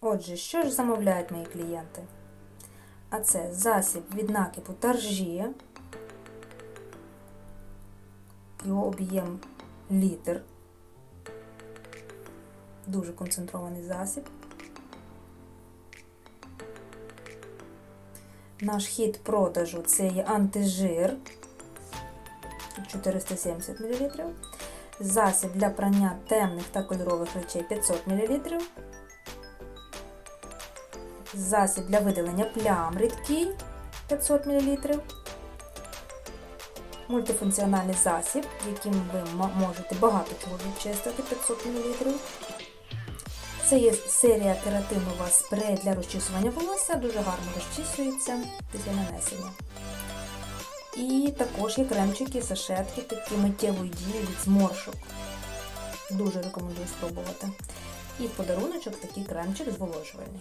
Отже, що ж замовляють мої клієнти? А це засіб від накипу таржі. Його об'єм літр. Дуже концентрований засіб. Наш хід продажу це є антижир 470 мл. Засіб для прання темних та кольорових речей 500 мл. Засіб для видалення плям рідкий 500 мл. Мультифункціональний засіб, яким ви можете багато чого відчистити 500 мл. Це є серія кератинова спрей для розчісування волосся, дуже гарно розчісується після нанесення. І також є кремчики, сашетки, такі миттєвої дії від зморшок. Дуже рекомендую спробувати. І подаруночок такий кремчик зволожувальний.